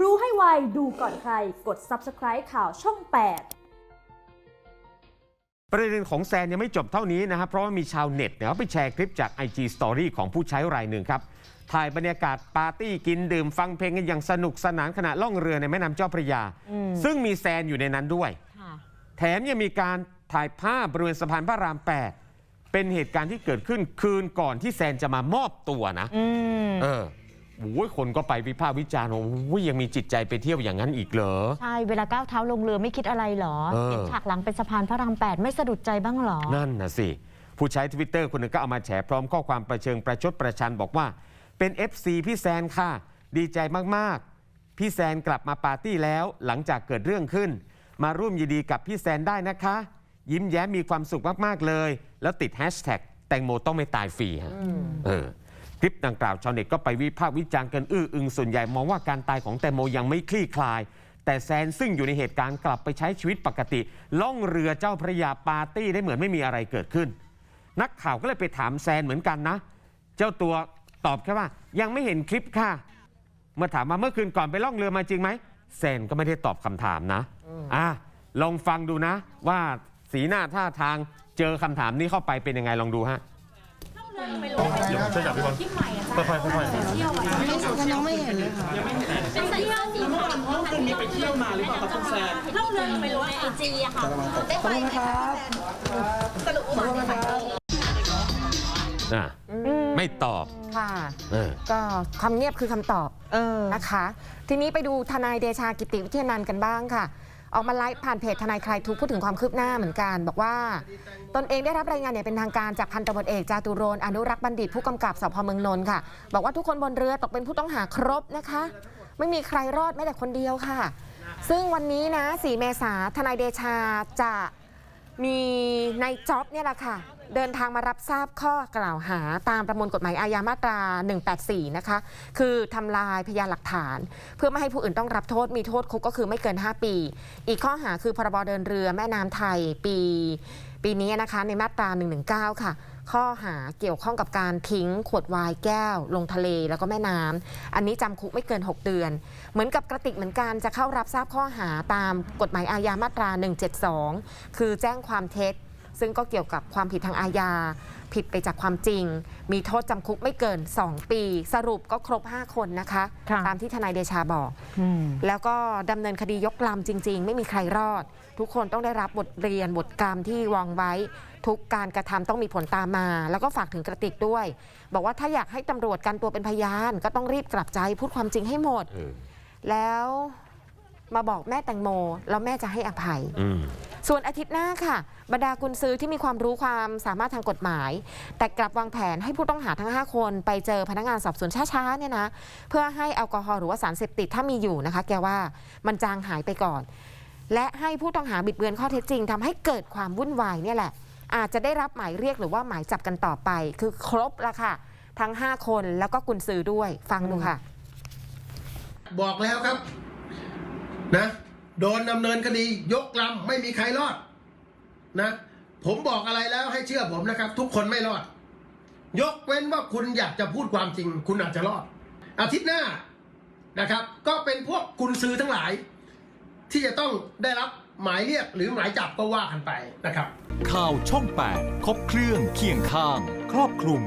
รู้ให้ไว ดูก่อนใคร กด subscribe ข่าวช่อง 8ประเด็นของแซนยังไม่จบเท่านี้นะครับ เพราะว่ามีชาวเน็ตเนี่ยเขาไปแชร์คลิปจาก IG Story ของผู้ใช้รายหนึ่งครับ ถ่ายบรรยากาศปาร์ตี้กินดื่มฟังเพลงกันอย่างสนุกสนานขณะล่องเรือในแม่น้ำเจ้าพระยา ซึ่งมีแซนอยู่ในนั้นด้วยค่ะแถมยังมีการถ่ายภาพบริเวณสะพานพระราม 8 เป็นเหตุการณ์ที่เกิดขึ้นคืนก่อนที่แซนจะมามอบตัวนะอืมเออ โอ้ยคนก็ไปวิพากษ์วิจารณ์ว่าโอ้ยยังมีจิตใจไปเที่ยวอย่างนั้นอีกเหรอ ใช่ เวลาก้าวเท้าลงเรือไม่คิดอะไรเหรอเออ เห็นฉากหลังเป็นสะพานพระรามแปดไม่สะดุดใจบ้างเหรอ นั่นนะสิ ผู้ใช้ทวิตเตอร์คนหนึ่งก็เอามาแฉพร้อมข้อความประเชิงประชดประชันบอกว่า เป็น FC พี่แซนค่ะ ดีใจมาก ๆ พี่แซนกลับมาปาร์ตี้แล้วหลังจากเกิดเรื่องขึ้น มาร่วมยินดีกับพี่แซนได้นะคะ ยิ้มแย้มมีความสุขมาก ๆ เลย แล้วติดแฮชแท็กแตงโมต้องไม่ตายฟรีฮะเออ คลิปดังกล่าวชาวเน็ตก็ไปวิพากษ์วิจารณ์กันอื้ออึงส่วนใหญ่มองว่าการตายของแตงโมยังไม่คลี่คลาย แต่แซนซึ่งอยู่ในเหตุการณ์กลับไปใช้ชีวิตปกติ ล่องเรือเจ้าพระยาปาร์ตี้ได้เหมือนไม่มีอะไรเกิดขึ้น นักข่าวก็เลยไปถามแซนเหมือนกันนะ เจ้าตัวตอบแค่ว่า ยังไม่เห็นคลิปค่ะ เมื่อถามมาเมื่อคืนก่อนไปล่องเรือมาจริงไหมแซนก็ไม่ได้ตอบคำถามนะอะลองฟังดูนะ ว่าสีหน้าท่าทางเจอคำถามนี้เข้าไปเป็นยังไงลองดูฮะ เดี๋ยวผมช่วยจับพี่บอลค่อยๆค่อยๆยังยังไม่เห็นเลยค่ะไปเที่ยวสีม่วงเมื่อคืนนี้ไปเที่ยวมาหรือเปล่าครับคุณแซนล่องเรือไปลงในไอจีอะค่ะได้ไปไหมคะสรุปอุบัติเหตุ อะไม่ตอบค่ะ เออ ก็ความเงียบคือคำตอบเออ นะคะ ทีนี้ไปดูทนายเดชากิติวิทยานันท์กันบ้างค่ะ ออกมาไลฟ์ผ่านเพจทนายคลายทุกพูดถึงความคืบหน้าเหมือนกัน บอกว่า ตนเองได้รับรายงานเนี่ยเป็นทางการจากพันตำรวจเอกจาตุรนอนุรักษ์บัณฑิตผู้กำกับสพเมืองนนท์ค่ะ บอกว่าทุกคนบนเรือตกเป็นผู้ต้องหาครบนะคะ ไม่มีใครรอดแม้แต่คนเดียวค่ะ ซึ่งวันนี้นะ 4 เมษาทนายเดชาจะมีนายจ็อบเนี่ยแหละค่ะ เดินทางมารับทราบข้อกล่าวหาตามประมวลกฎหมายอาญามาตรา 184 นะคะ คือทำลายพยานหลักฐาน เพื่อไม่ให้ผู้อื่นต้องรับโทษมีโทษคุกก็คือไม่เกิน 5 ปี อีกข้อหาคือพรบเดินเรือแม่น้ำไทยปี ปีนี้นะคะในมาตรา 119 ค่ะข้อหาเกี่ยวข้องกับการทิ้งขวดวน์แก้ว ลงทะเลแล้วก็แม่น้ำอันนี้จำคุกไม่เกิน 6 เดือน เหมือนกับกระติกเหมือนกันจะเข้ารับทราบข้อหาตามกฎหมายอาญามาตรา 172 คือแจ้งความเท็จ ซึ่งก็เกี่ยวกับความผิดทางอาญา ผิดไปจากความจริง มีโทษจำคุกไม่เกิน 2 ปี สรุปก็ครบ 5 คนนะคะค่ะตามที่ทนายเดชาบอกอืมแล้วก็ดำเนินคดียกลำจริง ๆ ไม่มีใครรอด ทุกคนต้องได้รับบทเรียนบทกรรมที่วางไว้ ทุกการกระทำต้องมีผลตามมา แล้วก็ฝากถึงกระติกด้วย บอกว่าถ้าอยากให้ตำรวจกันตัวเป็นพยาน ก็ต้องรีบกลับใจพูดความจริงให้หมดเออแล้วมาบอกแม่แตงโม แล้วแม่จะให้อภัยอืม ส่วนอาทิตย์หน้าค่ะ บรรดากุญซือที่มีความรู้ความสามารถทางกฎหมาย แต่กลับวางแผนให้ผู้ต้องหาทั้ง 5 คนไปเจอพนักงานสอบสวนช้าๆเนี่ยนะเพื่อให้แอลกอฮอล์หรือว่าสารเสพติดถ้ามีอยู่นะคะ แกว่ามันจางหายไปก่อน และให้ผู้ต้องหาบิดเบือนข้อเท็จจริงทำให้เกิดความวุ่นวายเนี่ยแหละ อาจจะได้รับหมายเรียกหรือว่าหมายจับกันต่อไป คือครบละค่ะ ทั้ง 5 คนแล้วก็กุญซือด้วยฟังดูค่ะ บอกแล้วครับ นะ โดนดำเนินคดียกลำไม่มีใครรอดนะ ผมบอกอะไรแล้วให้เชื่อผมนะครับ ทุกคนไม่รอด ยกเว้นว่าคุณอยากจะพูดความจริง คุณอาจจะรอด อาทิตย์หน้านะครับ ก็เป็นพวกกุญซือทั้งหลาย ที่จะต้องได้รับหมายเรียกหรือหมายจับก็ว่ากันไปนะครับ ข่าวช่อง 8 ครบเครื่องเคียงข้าง ครอบคลุม